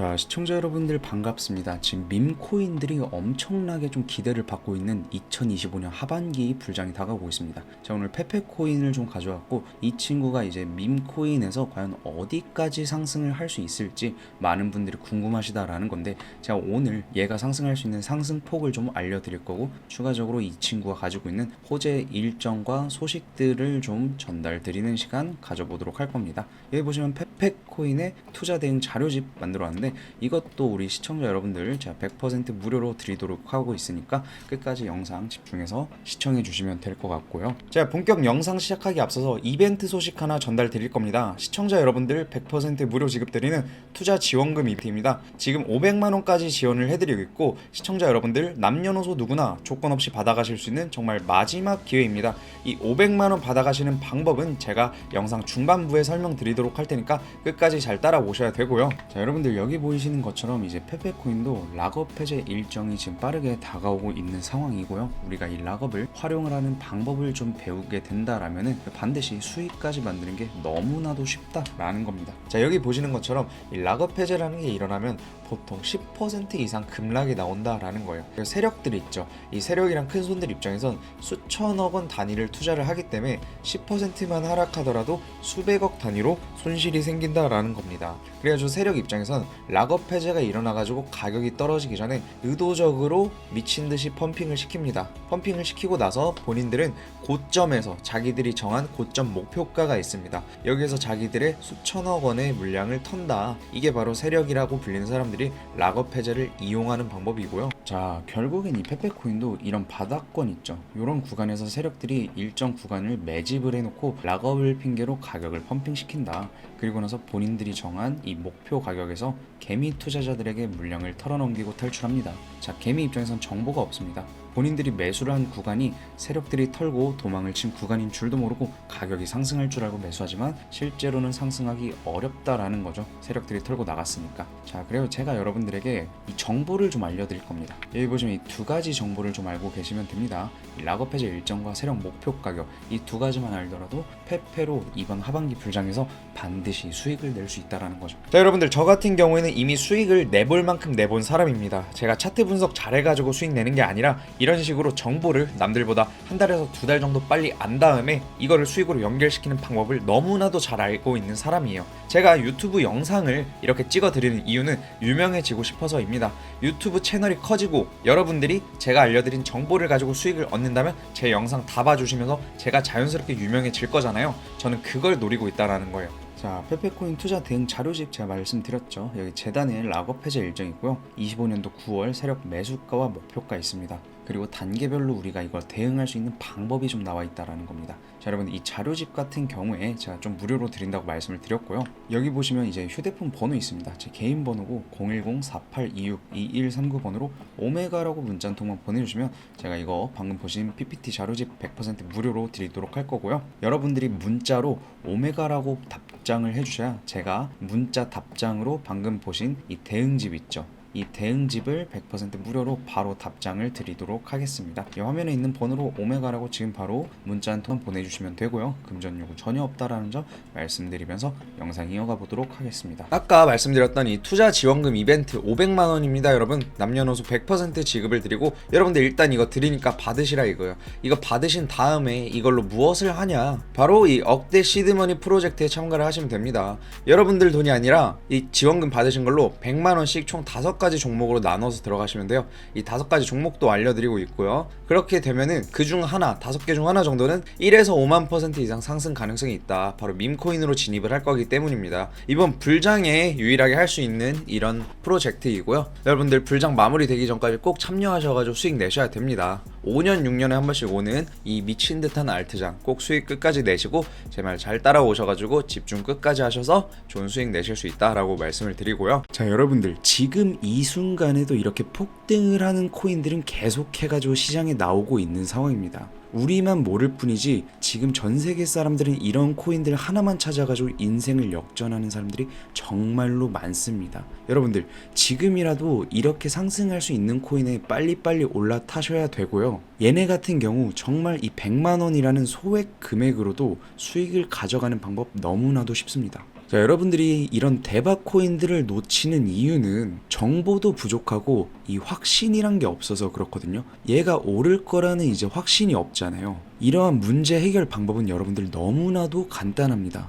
자 시청자 여러분들 반갑습니다. 지금 밈코인들이 엄청나게 좀 기대를 받고 있는 2025년 하반기 불장이 다가오고 있습니다. 자 오늘 페페코인을 좀 가져왔고 이 친구가 이제 밈코인에서 과연 어디까지 상승을 할 수 있을지 많은 분들이 궁금하시다라는 건데 제가 오늘 얘가 상승할 수 있는 상승폭을 좀 알려드릴 거고 추가적으로 이 친구가 가지고 있는 호재 일정과 소식들을 좀 전달 드리는 시간 가져보도록 할 겁니다. 여기 보시면 페페코인의 투자 대응 자료집 만들어 왔는데 이것도 우리 시청자 여러분들 제가 100% 무료로 드리도록 하고 있으니까 끝까지 영상 집중해서 시청해 주시면 될 것 같고요. 자, 본격 영상 시작하기 앞서서 이벤트 소식 하나 전달 드릴 겁니다. 시청자 여러분들 100% 무료 지급드리는 투자 지원금 이벤트입니다. 지금 500만 원까지 지원을 해드리고 있고 시청자 여러분들 남녀노소 누구나 조건 없이 받아가실 수 있는 정말 마지막 기회입니다. 이 500만 원 받아가시는 방법은 제가 영상 중반부에 설명드리도록 할 테니까 끝까지 잘 따라오셔야 되고요. 자, 여러분들 여기 보이시는 것처럼 이제 페페코인도 락업 해제 일정이 지금 빠르게 다가오고 있는 상황이고요. 우리가 이 락업을 활용을 하는 방법을 좀 배우게 된다라면은 반드시 수익까지 만드는 게 너무나도 쉽다라는 겁니다. 자, 여기 보시는 것처럼 이 락업 해제라는 게 일어나면 보통 10% 이상 급락이 나온다라는 거예요. 그 세력들이 있죠. 이 세력이랑 큰 손들 입장에선 수천억 원 단위를 투자를 하기 때문에 10%만 하락하더라도 수백억 단위로 손실이 생긴다라는 겁니다. 그래가지고 세력 입장에선 락업 해제가 일어나가지고 가격이 떨어지기 전에 의도적으로 미친 듯이 펌핑을 시킵니다. 펌핑을 시키고 나서 본인들은 고점에서 자기들이 정한 고점 목표가가 있습니다. 여기에서 자기들의 수천억 원의 물량을 턴다. 이게 바로 세력이라고 불리는 사람들이 락업 해제를 이용하는 방법이고요. 자, 결국엔 이 페페코인도 이런 바닥권 있죠. 이런 구간에서 세력들이 일정 구간을 매집을 해놓고 락업을 핑계로 가격을 펌핑시킨다. 그리고 나서 본인들이 정한 이 목표 가격에서 개미 투자자들에게 물량을 털어넘기고 탈출합니다. 자, 개미 입장에선 정보가 없습니다. 본인들이 매수를 한 구간이 세력들이 털고 도망을 친 구간인 줄도 모르고 가격이 상승할 줄 알고 매수하지만 실제로는 상승하기 어렵다라는 거죠. 세력들이 털고 나갔으니까. 자, 그래서 제가 여러분들에게 이 정보를 좀 알려드릴 겁니다. 여기 보시면 이 두 가지 정보를 좀 알고 계시면 됩니다. 이 락업 해제 일정과 세력 목표 가격 이 두 가지만 알더라도 페페로 이번 하반기 불장에서 반드시 수익을 낼 수 있다라는 거죠. 자, 여러분들 저 같은 경우에는 이미 수익을 내볼 만큼 내본 사람입니다. 제가 차트 분석 잘해가지고 수익 내는 게 아니라 이런 식으로 정보를 남들보다 한 달에서 두 달 정도 빨리 안 다음에 이거를 수익으로 연결시키는 방법을 너무나도 잘 알고 있는 사람이에요. 제가 유튜브 영상을 이렇게 찍어 드리는 이유는 유명해지고 싶어서입니다. 유튜브 채널이 커지고 여러분들이 제가 알려드린 정보를 가지고 수익을 얻는다면 제 영상 다 봐주시면서 제가 자연스럽게 유명해질 거잖아요. 저는 그걸 노리고 있다라는 거예요. 자, 페페코인 투자 대응 자료집 제가 말씀드렸죠. 여기 재단의 락업 해제 일정이고요. 25년도 9월 세력 매수가와 목표가 있습니다. 그리고 단계별로 우리가 이걸 대응할 수 있는 방법이 좀 나와 있다라는 겁니다. 자, 여러분 이 자료집 같은 경우에 제가 좀 무료로 드린다고 말씀을 드렸고요. 여기 보시면 이제 휴대폰 번호 있습니다. 제 개인 번호고 010-4826-2139번으로 오메가라고 문자 한 통만 보내주시면 제가 이거 방금 보신 PPT 자료집 100% 무료로 드리도록 할 거고요. 여러분들이 문자로 오메가라고 답장 을 해주셔야 제가 문자 답장으로 방금 보신 이 대응집 있죠. 이 대응집을 100% 무료로 바로 답장을 드리도록 하겠습니다. 이 화면에 있는 번호로 오메가라고 지금 바로 문자 한 통 보내주시면 되고요. 금전 요구 전혀 없다라는 점 말씀드리면서 영상 이어가 보도록 하겠습니다. 아까 말씀드렸던 이 투자 지원금 이벤트 500만 원입니다, 여러분. 남녀노소 100% 지급을 드리고 여러분들 일단 이거 드리니까 받으시라 이거요. 이거 받으신 다음에 이걸로 무엇을 하냐? 바로 이 억대 시드머니 프로젝트에 참가를 하시면 됩니다. 여러분들 돈이 아니라 이 지원금 받으신 걸로 100만 원씩 총 다섯 가지 종목으로 나눠서 들어가시면 돼요. 이 다섯 가지 종목도 알려드리고 있고요. 그렇게 되면은 그 중 하나, 다섯 개 중 하나 정도는 1에서 5만 퍼센트 이상 상승 가능성이 있다. 바로 밈코인으로 진입을 할 거기 때문입니다. 이번 불장에 유일하게 할 수 있는 이런 프로젝트이고요. 여러분들 불장 마무리 되기 전까지 꼭 참여하셔가지고 수익 내셔야 됩니다. 5년, 6년에 한 번씩 오는 이 미친 듯한 알트장 꼭 수익 끝까지 내시고 제 말 잘 따라오셔가지고 집중 끝까지 하셔서 좋은 수익 내실 수 있다라고 말씀을 드리고요. 자, 여러분들 지금 이 순간에도 이렇게 폭등을 하는 코인들은 계속 해가지고 시장에 나오고 있는 상황입니다. 우리만 모를 뿐이지 지금 전 세계 사람들은 이런 코인들 하나만 찾아가지고 인생을 역전하는 사람들이 정말로 많습니다. 여러분들 지금이라도 이렇게 상승할 수 있는 코인에 빨리빨리 올라타셔야 되고요. 얘네 같은 경우 정말 이 100만 원이라는 소액 금액으로도 수익을 가져가는 방법 너무나도 쉽습니다. 자, 여러분들이 이런 대박 코인들을 놓치는 이유는 정보도 부족하고 이 확신이란 게 없어서 그렇거든요. 얘가 오를 거라는 이제 확신이 없잖아요. 이러한 문제 해결 방법은 여러분들 너무나도 간단합니다.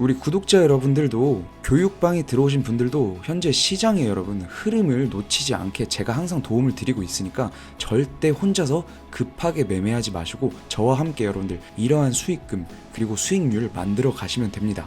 우리 구독자 여러분들도 교육방에 들어오신 분들도 현재 시장의 여러분 흐름을 놓치지 않게 제가 항상 도움을 드리고 있으니까 절대 혼자서 급하게 매매하지 마시고 저와 함께 여러분들 이러한 수익금 그리고 수익률 만들어 가시면 됩니다.